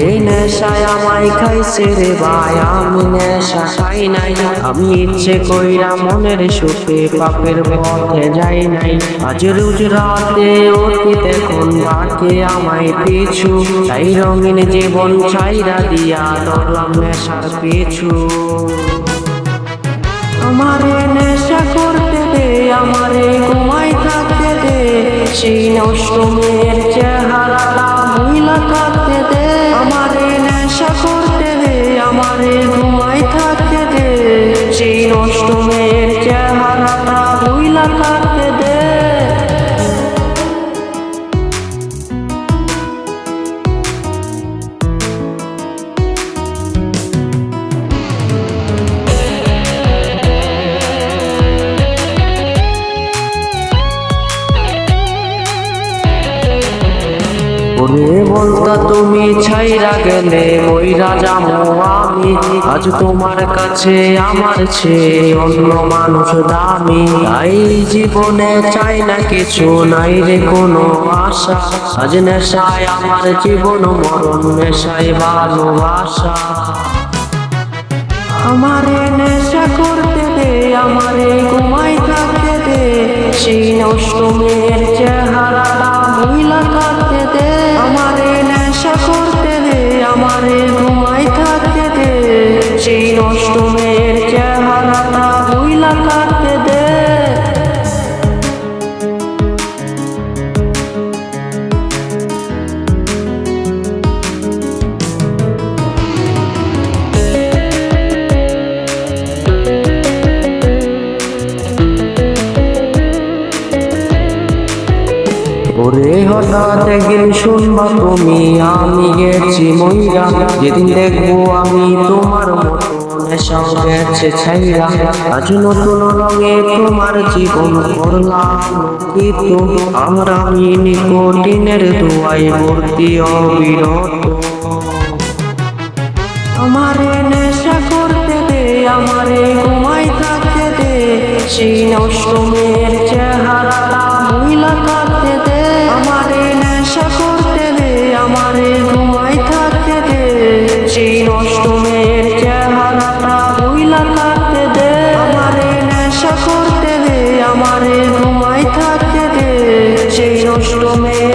নেশায় খাইছে আমি নেশা নাই আমি ইচ্ছে কইরা মনের সুখে পাপের পথে যাই নাই আজ রোজ রাতে অতীতে ডাকে আমায় পিছু তাই রঙিন জীবন ছাইরা দিয়া ধরলাম নেশার পিছু আমারে নেশা করতে দে, আমারে ঘুমাই থাকতে দে। সেই নষ্ট মেয়ের চেহারাটা মহিলা কাটতে দে। আমারে নেশা করতে দে, আমারে ঘুমাই থাকতে দে। সেই নষ্ট মেয়ের চেহারাটা মহিলা কাটতে ওরে বলতা তুমি ছাইরা গেলে মইরা যাব আমি। আজ তোমার কাছে আমার চেয়ে অন্য মানুষ দামি। তাই জীবনে চাই না কিছু, নাই রে কোনো আশা। আজ নেশায় আমার জীবন, মরণ নেশায় ভালোবাসা। আমারে নেশা করতে দে, আমারে ঘুমাই থাকতে দে। সেই নষ্ট মেয়ের আমারে নেশা করতে দে আমারে ওরে হঠাৎ শুনবা তুমি আমি গেছি মইরা যেদিন দেখব আমি তোমার মতো নেশাও গেছে আজ নতুন জীবন করলাম কিন্তু আর আমি নিকটিনের দোয়াই ভর্তি অবিরত আমারে নেশা করতে দে, আমারে ঘুমাই থাকতে দে, সেই নষ্ট মেয়ের আমারে